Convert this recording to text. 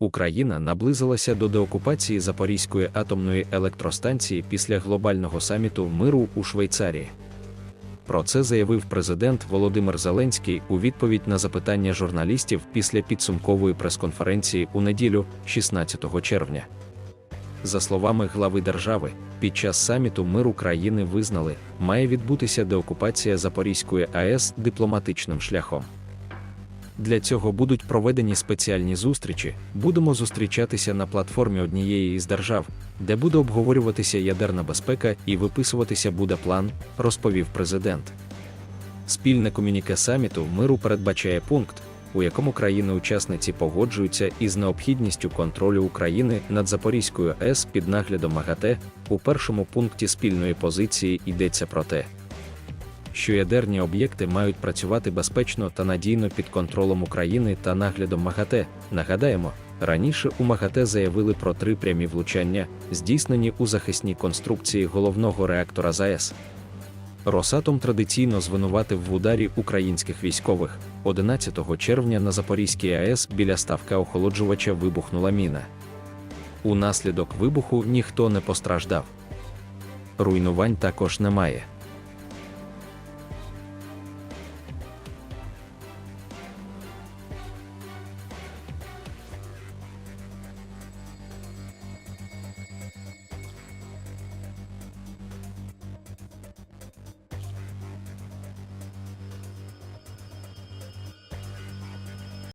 Україна наблизилася до деокупації Запорізької атомної електростанції після глобального саміту миру у Швейцарії. Про це заявив президент Володимир Зеленський у відповідь на запитання журналістів після підсумкової прес-конференції у неділю, 16 червня. За словами глави держави, під час саміту миру країни визнали, має відбутися деокупація Запорізької АЕС дипломатичним шляхом. Для цього будуть проведені спеціальні зустрічі. Будемо зустрічатися на платформі однієї із держав, де буде обговорюватися ядерна безпека і виписуватися буде план, розповів президент. Спільне комюніке саміту миру передбачає пункт, у якому країни-учасниці погоджуються із необхідністю контролю України над Запорізькою АЕС під наглядом МАГАТЕ. У першому пункті спільної позиції йдеться про те, що ядерні об'єкти мають працювати безпечно та надійно під контролем України та наглядом МАГАТЕ. Нагадаємо, раніше у МАГАТЕ заявили про три прямі влучання, здійснені у захисній конструкції головного реактора ЗАЕС. Росатом традиційно звинуватив в ударі українських військових. 11 червня на Запорізькій АЕС біля ставка охолоджувача вибухнула міна. Унаслідок вибуху ніхто не постраждав. Руйнувань також немає.